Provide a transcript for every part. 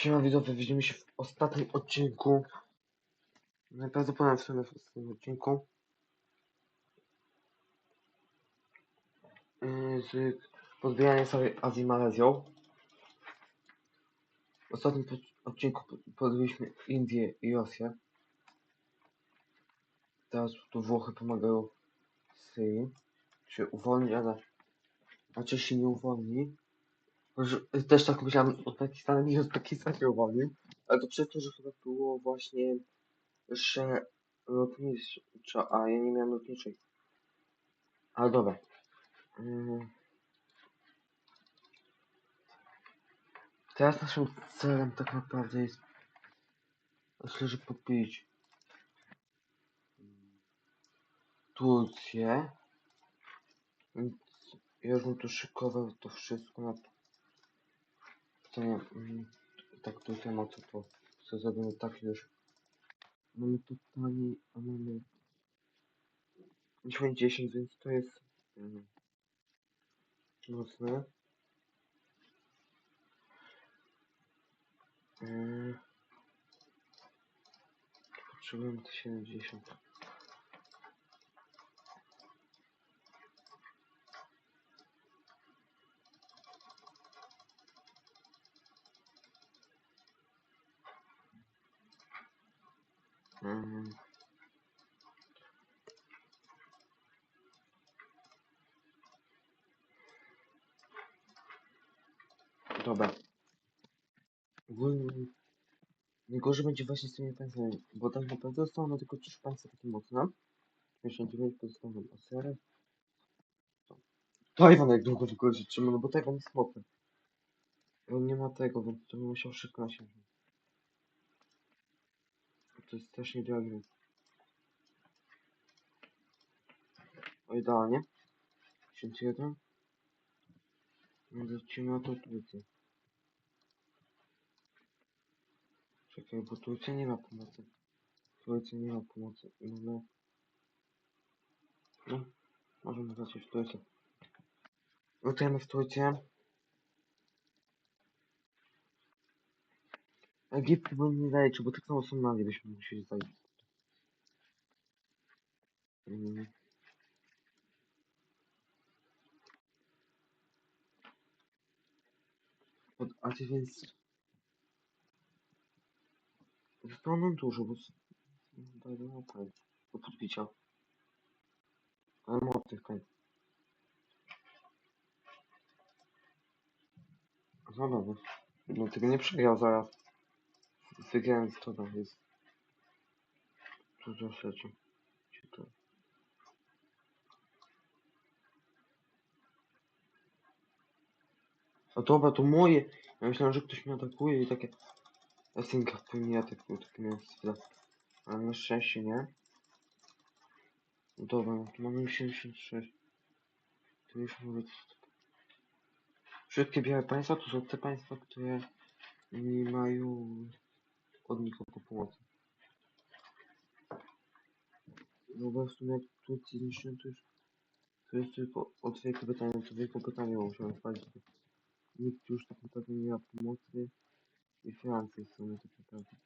Siema widzowie, widzimy się w ostatnim odcinku. Najprawdopodobniej w sumie w ostatnim odcinku. Yy, Z podbijaniem sobie Azji Malezją. W ostatnim odcinku po- podbiliśmy Indię i Rosję. Teraz tu Włochy pomagają Syrii. Się uwolni, ale raczej się nie uwolni. Może, też tak myślałem, Uzbekistan nie Uzbekistan się uwolnił. Ale to przez to, że chyba było właśnie, że lotniczo, a ja nie miałem lotniczej. Ale dobra. Mm. Teraz naszym celem tak naprawdę jest myślę, że popić Turcję. Więc ja bym tu szykował to wszystko na pytanie. mm, Tak, ma co to. Co zrobimy tak już. Mamy to taniej, a mamy 10, więc to jest mm, mocne. Yy, Potrzebujemy to 70. Mm. Dobra. Ogólnie Najgorzej będzie właśnie z tymi państwami, bo tak naprawdę są one tylko trzy państwa takie mocne. 59 pozostaną OSR. Tajwan jak długo się trzyma, no bo Tajwan jest mocny. On nie ma tego, więc to bym musiał szybko na siebie. To jest strasznie drogie. O idealnie. 1001. No lecimy na tą Turcję. Czekaj, bo Turcja nie ma pomocy. Turcja nie ma pomocy. Mamy... No, możemy zacząć w Turcję. Lutujemy w Turcję. Egipt bym nie zaliczył, bo tak samo Somalię byśmy musieli. Mm. Od Azji więc... Wypełniam dużo, bo... Dajmy na tań. Do podbicia. Ale mocnych tań. No dobra. No tego nie przegrał zaraz. To tam jest. Dużo rzeczy. Gdzie to? A dobra, to moje. Ja myślałem, że ktoś mnie atakuje i takie... Esinka mnie atakuje, takie miałem chwilę. Ale na szczęście nie. Dobra, no to mamy 76. To już mówię... Wszystkie białe państwa to są te państwa, które nie mają od nikogo pomocy. No bo w sumie jak Turcji zniszczyłem, to już to jest tylko od Wielkiej Brytanii, to Wielką Brytanię musiałem spalić. bo Nikt już tak naprawdę nie ma pomocy i Francji w sumie tak naprawdę.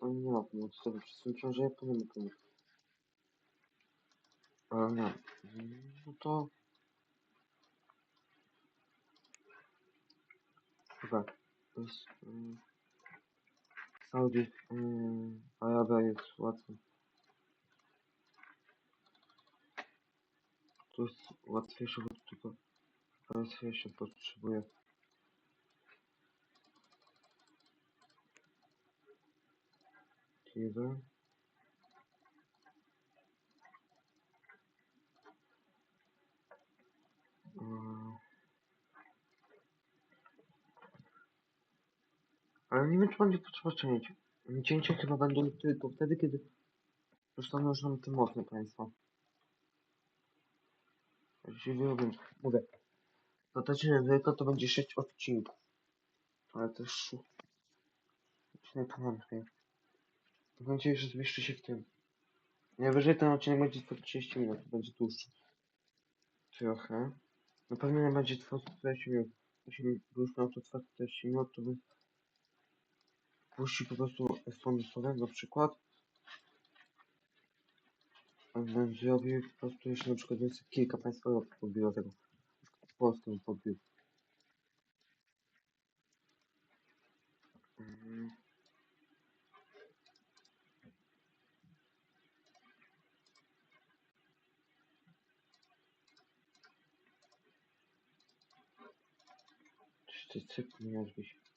On nie ma pomocy, to przesądzam, że Japonia ma pomoc. Ale nie. No to... Chyba. To jest... Um, Saudi... Um, Arabia jest łatwo. To jest łatwiejsze, bo tu tylko... Łatwiejsze potrzebuje. Jeden. Mm. Ale nie wiem, czy będzie potrzeba czynić. Cięcia chyba będą tylko wtedy, kiedy zostaną już nam te mocne państwa. Jeśli wyrobię, mówię. Nie tylko to będzie 6 odcinków. Ale też... Nie pamiętam. Mam nadzieję, że zmieszczy się w tym. Najwyżej ten odcinek będzie trwał 30 minut, będzie dłuższy. Trochę. Na pewno nie będzie trwało 40 minut. Jeśli by już miał to trwać 40 minut, to bym puścił po prostu na przykład. Bym zrobił po prostu, jeśli na przykład jest kilka państw Europy podbiło tego. Polskę podbił. Mm. Czy ty cyk miałeś być?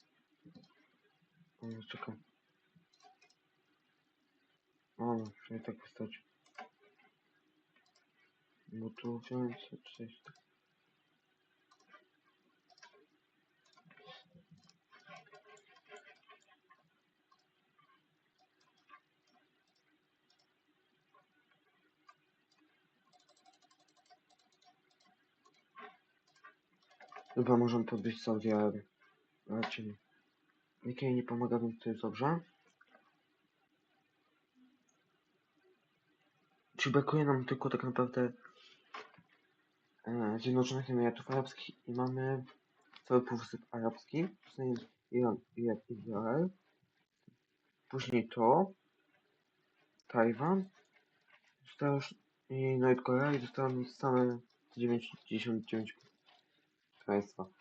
O, czekaj. O, przynajmniej tak wystarczy. No tu wziąłem sobie coś. Chyba możemy podbić Saudi Arabię. Raczej nie. Nikt jej nie pomaga, więc to jest dobrze. Czy brakuje nam tylko tak naprawdę e, Zjednoczonych Emiratów Arabskich i mamy cały Półwysep Arabski, później Iran, Irak, Izrael, później to, Tajwan, zostało już i Nordkorea i zostało mi same 99 państwa.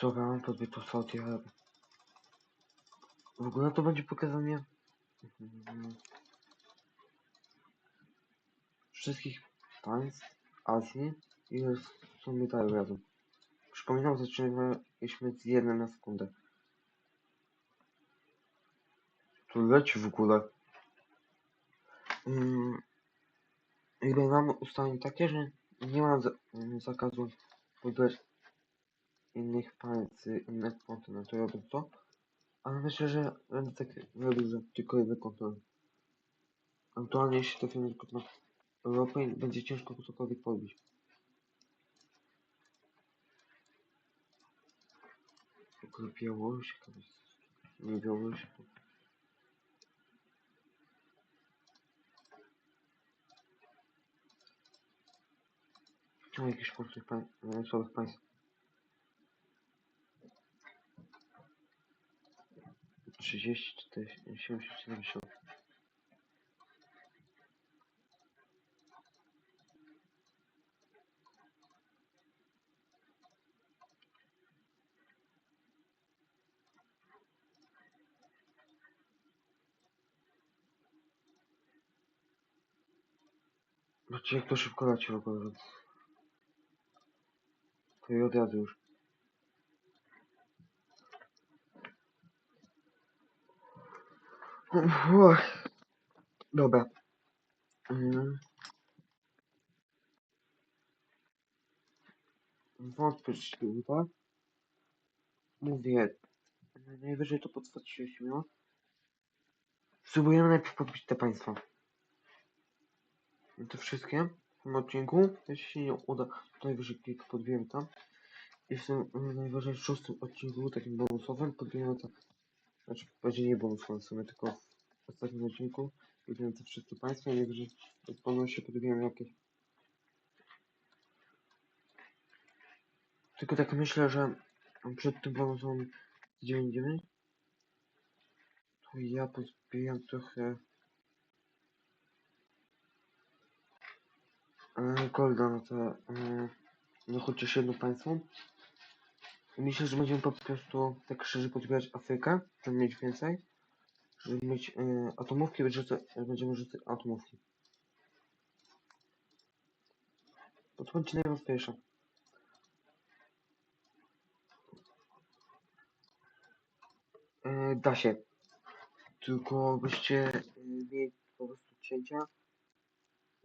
Dobra, mam podbić to Saudi Arabię. W ogóle to będzie pokazanie wszystkich państw Azji i są medale razem. Przypominam, zaczynaliśmy z jednym na sekundę. Tu leci w ogóle. Mm, ile mamy ustaleń takie, że nie ma za zakazu podbierać innych państw, innych kontynentów, robię to. Ale myślę, że będę tak robił, tylko jeden kontynent. Aktualnie jeśli trafimy tylko na Europę, będzie ciężko cokolwiek podbić. W ogóle Białoruś. Nie Białoruś. to- Czemu jakieś polskich państw, państw? Trzydzieści, czterdzieści, siedemdziesiąt, siedemdziesiąt. Zobaczcie jak to szybko leci w ogóle, więc... To i już. Uch. Dobra. Mm. Uda. Mówię, najwyżej to potrwa 30 minut. Spróbujemy najpierw podbić te państwa. To wszystkie w tym odcinku. Jeśli się nie uda, to najwyżej kilka podbijemy tam. I w w szóstym odcinku, takim bonusowym, podbijemy tam. Znaczy, będzie nie bonusowym w sumie, tylko w ostatnim odcinku. Podbijemy te wszystkie państwa najwyżej w bonusie podbijemy jakieś. Tylko tak myślę, że przed tym bonusem z 9.9 to ja pozbijam trochę e, golda na te no chociaż jedno państwo. Myślę, że będziemy po prostu tak szczerze podbierać Afrykę, żeby mieć więcej. Żeby mieć e, atomówki, rzucać- będziemy rzucać atomówki. Będzie najłatwiejsze. E, da się. Tylko byście e, mieli po prostu cięcia.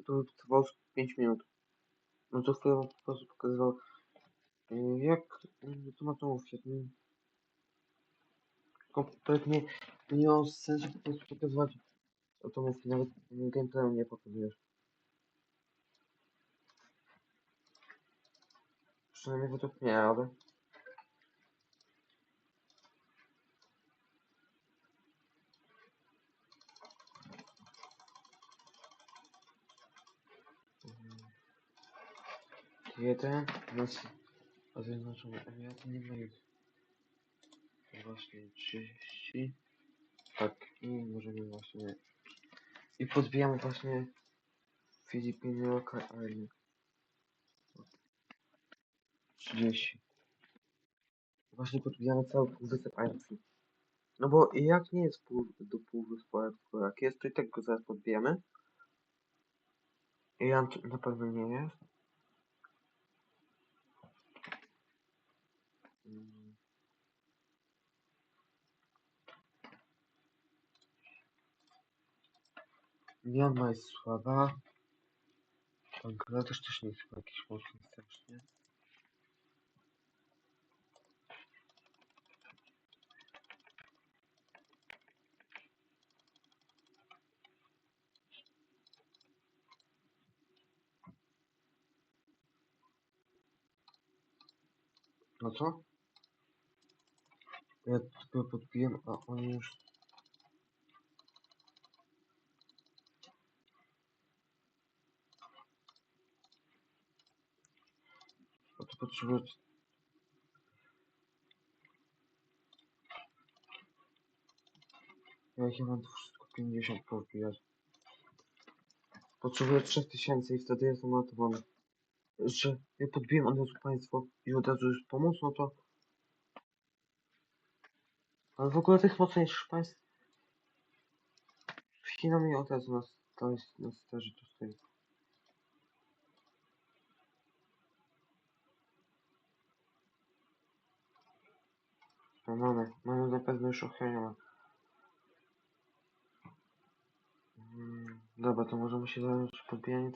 To by trwało 5 minut. No to wam po prostu pokazywał jak to ma to świetnie. Kompletnie nie ma sensu po prostu pokazywać atomówki, nawet gameplayu nie pokazujesz. Przynajmniej według mnie, ale... Jeden, no nas oznaczony Emiraty nie mają. Właśnie 30. Tak, i możemy właśnie. I podbijamy właśnie Filipiny Local Island. 30. Właśnie podbijamy cały półwysep Island. No bo jak nie jest pół, do półwyspu, jak jest, to i tak go zaraz podbijemy. I tu na pewno nie jest. Myanma jest słaba. Bangladesz też nie jest chyba jakiś mocny strasznie. No co? Ja tylko podbiłem, a oni już... Jak ja mam tu wszystko 50 podbijać? Potrzebuję 3000 i wtedy jestem ratowany. Że ja podbiłem od razu państwo i od razu już pomóc, no to... Ale w ogóle tych mocniejszych państw... Z Chinami od razu nas, to jest, nas też tu stoi. No mamy, mamy na pewno już ochronione. Mm, dobra, to możemy się zająć podbijaniem.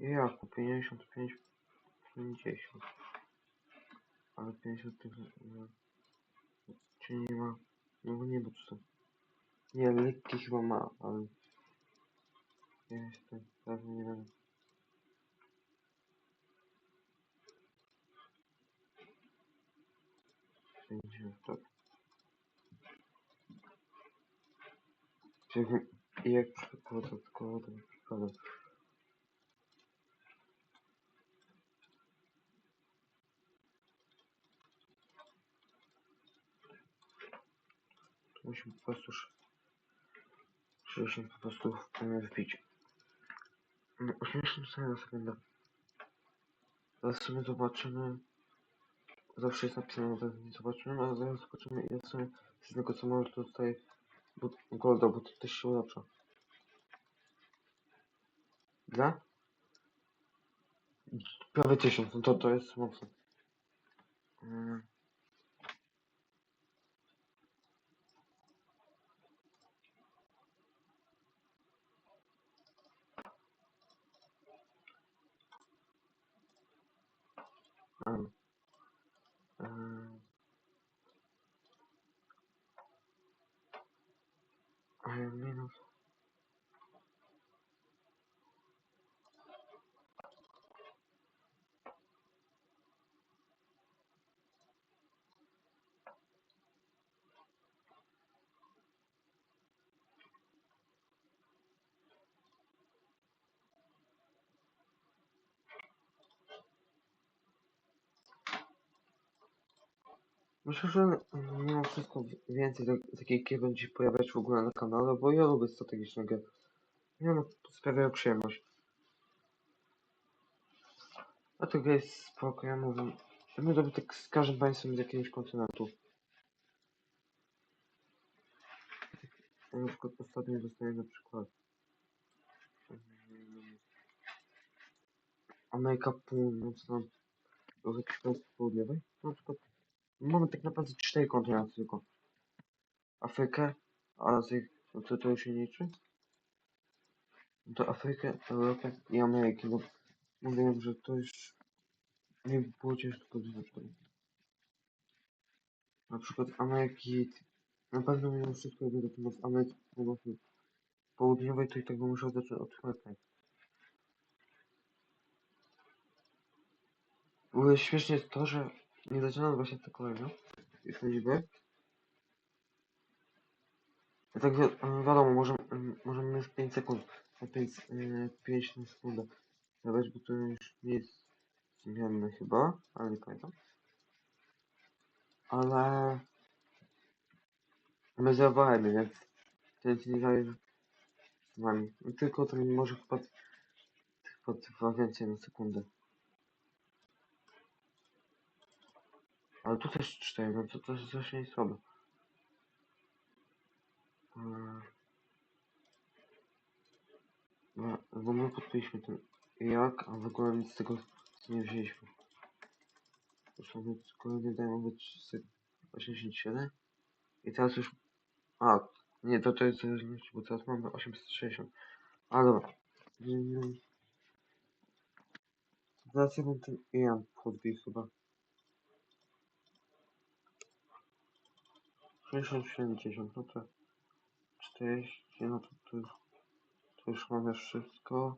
Jak? Po 55, 50. Ale 50 tych... Czy nie ma... No bo nie, bo co. Nie, lekki chyba ma, ale... Ja jestem pewnie nie wiem. Pięćdziesiąt, tak. Czyli jak przypadkowo to przykładem. Tu musimy po prostu sz- 60 po prostu wbić. No, śmiesznym sobie na sekundę. Zaraz sobie zobaczymy. Zawsze jest napisane, zobaczymy, ale zaraz zobaczymy ile sobie z tego co mamy tutaj golda, bo to też się ulepsza. Dla? Prawie 1000, no to to jest mocne. Mm. Um. Um. Iron minus. Myślę, że mimo wszystko więcej tak- takiej gier będzie się pojawiać w ogóle na kanale, bo ja lubię strategiczne gry. Nie no, sprawiają przyjemność. A to gra jest spoko, ja mówię. Ja bym robił tak z każdym państwem z jakiegoś kontynentu. Ja na przykład ostatnio dostaję na przykład Ameryka Północna do jakiejś państw południowej. Na przykład mamy tak naprawdę cztery kontynenty tylko. Afrykę, Azję, no to to się liczy. No to Afrykę, Europę i Amerykę. No, mówiłem, że to już nie było ciężko tego. Na przykład Ameryki, na pewno mimo wszystko jak będę tu w Ameryce Północnej Południowej, to i tak bym musiał zacząć od. W ogóle śmiesznie to, że nie zaczynam właśnie tak kolejno. Jest liczby. Ja tak wi e, wiadomo, może, mm, możemy mieć 5 sekund, na 5, yy, 5 na sekundę. Nawet, bo to już nie jest zmienny chyba, ale nie pamiętam. Ale my zawalimy, więc to nic nie zależy z nami. Tylko to może chyba tylko trwa więcej na sekundę. Ale tu też 4, no to też też nie słabe. No, bo my podpiliśmy ten jak, a w ogóle nic z tego nie wzięliśmy. Zresztą więc kolejny dają być 87 i teraz już... A, nie, to to jest zależność, bo teraz mamy 860. A dobra. Zaraz ja bym ten Ian podbił chyba. 60, 70, no to 40, no to, już, to już mamy wszystko.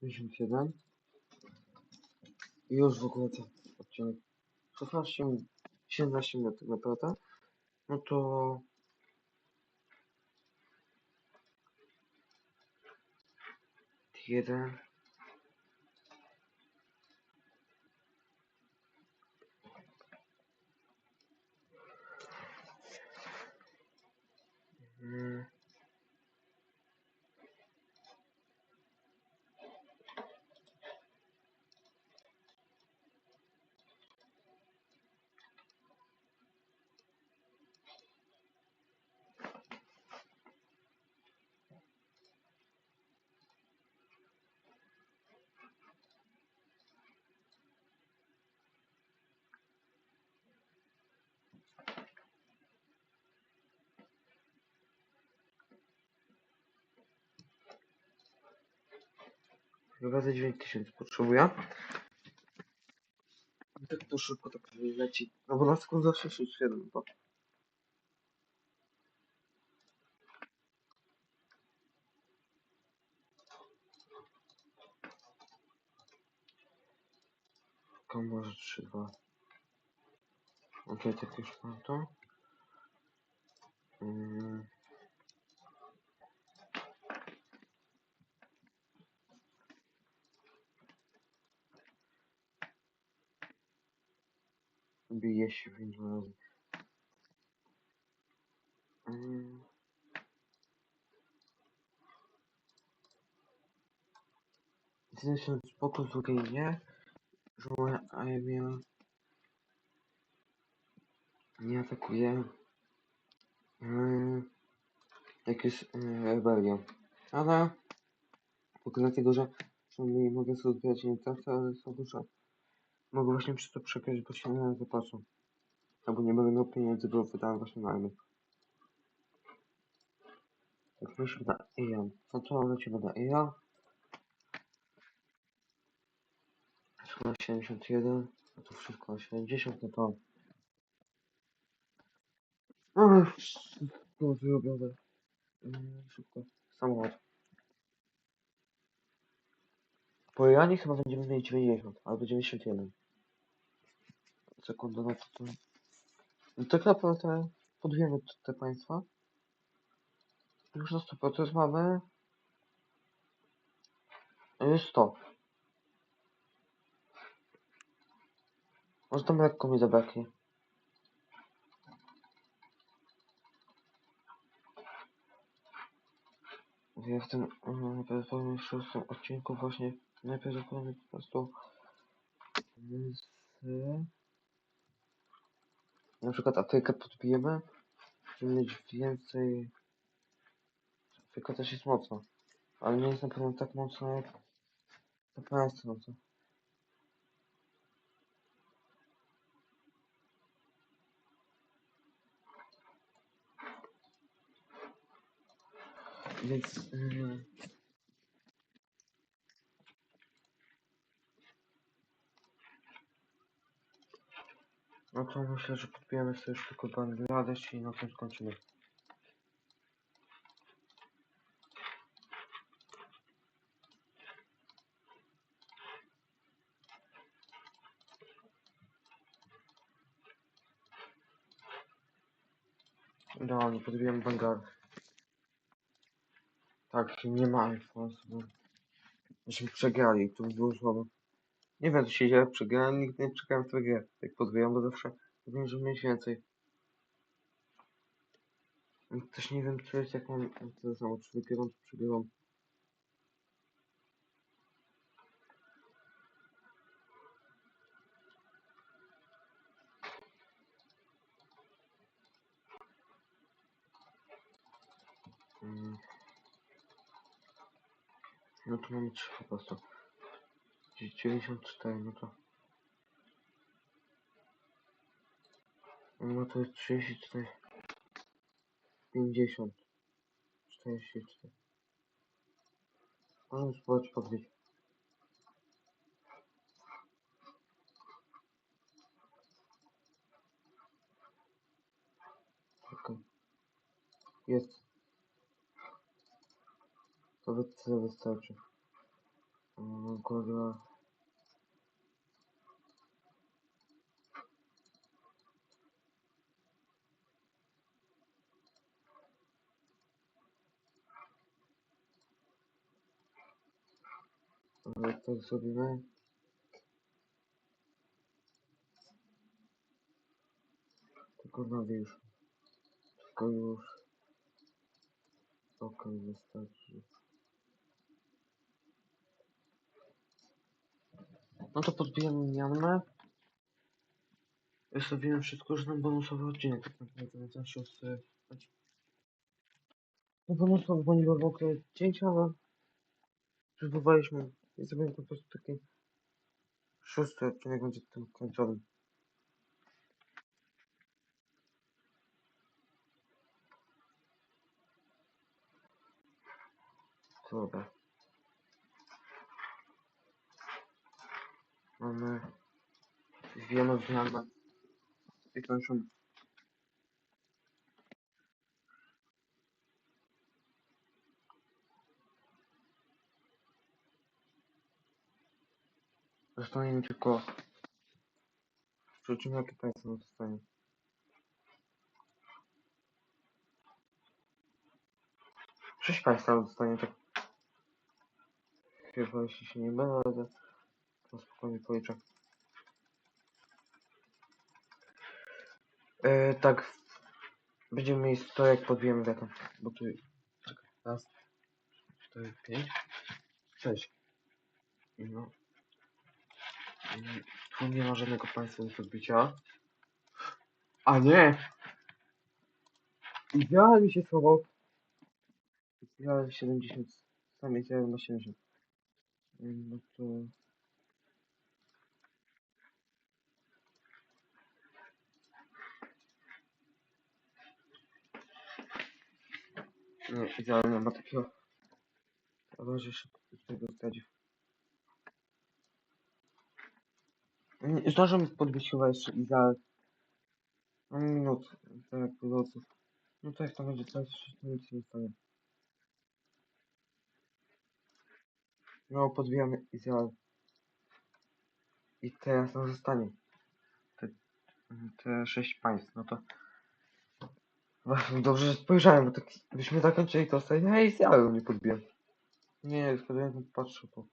57 już w ogóle ten odcinek 16 17 minut naprawdę no to jeden. Mm. Chyba za 9000 potrzebuję. I tak to szybko tak leci. No bo na sekundę zawsze 67 to. Tylko może 3, 2. Okej, tak już mam to. Mm. Bije się w. Mm. Z jednej strony spoko, z nie. Że moja armia nie atakuje. Mm. Jak jest mm, rebelia. Ale tylko dlatego, że przynajmniej mogę sobie odbierać nie tracę, ale są duże. Mogę właśnie przez to przegrać, bo się nie wypatrzą. Albo nie będę miał pieniędzy, bo wydałem właśnie na armię. Tak, myślę na Ian. No to lecimy na Ian. Na 71. No to wszystko na 70, no to... No, wszystko zrobione. Mm, Szybko. Samochód. Po Ianie chyba będziemy mieli 90, albo 91. Sekunda, no to... No tak naprawdę podwiemy te państwa. Już na 100% mamy... Jest 100. Może tam lekko mi zabraknie. Ja w tym mm, w szóstym odcinku właśnie Najpierw zakładamy po prostu z... Na przykład podbijemy, żeby mieć więcej... Afryka też jest mocna, ale nie jest na pewno tak mocna jak na państwo. Więc... Yy... no to myślę, że podbijemy sobie już tylko Bangladesz i na tym skończymy. No, nie podbijamy Bangladesz. Tak, nie ma iPhone. Myśmy przegrali, to by było słabo. Nie wiem, co się dzieje, przegrałem, nigdy nie przegrałem w tę grę. Jak podbijam, bo zawsze powinien, żeby mieć więcej. I Też nie wiem, czy jest jak mam tyle samo, czy wygrywam, czy przegrywam. Mm. No to mamy 3 po prostu. Dzie- 94, no to... No to jest 34. 50. 44. Możemy spróbować podbić. Jest. To tyle wystarczy. Mm, Kurwa. Tak zrobimy. Tylko na już. Tylko już. Okej, wystarczy. No to podbijamy Mianmę. Wystawiłem wszystko, że nam bonusowy odcinek tak naprawdę na ten szósty. Znaczy- No bonusowy, bo nie było w ogóle cięcia, ale przybywaliśmy i zrobiłem po prostu taki szósty odcinek będzie tym końcowym. Dobra. Mamy... Wiemy zmianę. I kończymy. Zostanie mi tylko... Zobaczymy jakie państwo zostanie. Sześć państwa zostanie tak. Chyba jeśli się nie mylę, ale to spokojnie policzę. E, tak. Będziemy mieli 100 jak podbijemy taką. Bo tu... Czekaj. Raz. Cztery, pięć. Sześć. No. Tu nie ma żadnego państwa do podbicia. A nie! Idealnie się schował. Idealnie 70. Sam idealnie ma 70. No to... Nie, idealnie ma takiego... Ale że jeszcze z tego zdążę mi podbić chyba jeszcze ideal. No minut, tak pilotów. No to jak to będzie to nic nie stanie. No, podbijamy ideal. I teraz nam zostanie. Te, te sześć państw, no to... Właśnie, dobrze, że spojrzałem, bo tak byśmy zakończyli to sobie. Ja idealu nie podbiłem. Nie, wtedy ja patrzę po...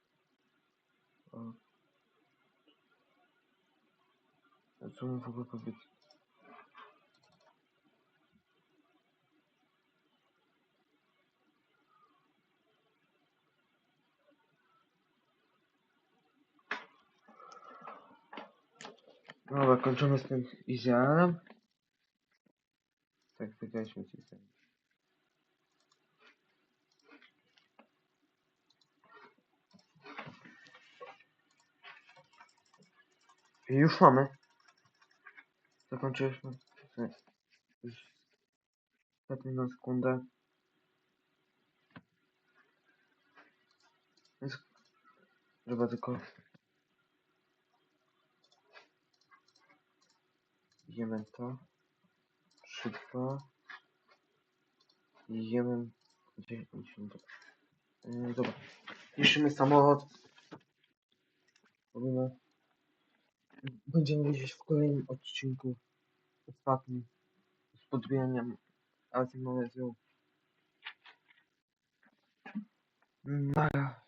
O. A Co mam w ogóle podbić? Dobra, kończymy z tym idealem. Tak, wygraliśmy z idealem. I już mamy. Zakończyliśmy. Już na sekundę. Więc Żeby tylko... Jemy to. 3, 2. Jemy... 10, 10, Yy, dobra. Piszemy samolot. Robimy. Będziemy widzieć w kolejnym odcinku. Ostatnim. Z podbijaniem Alcymolezją. Nara.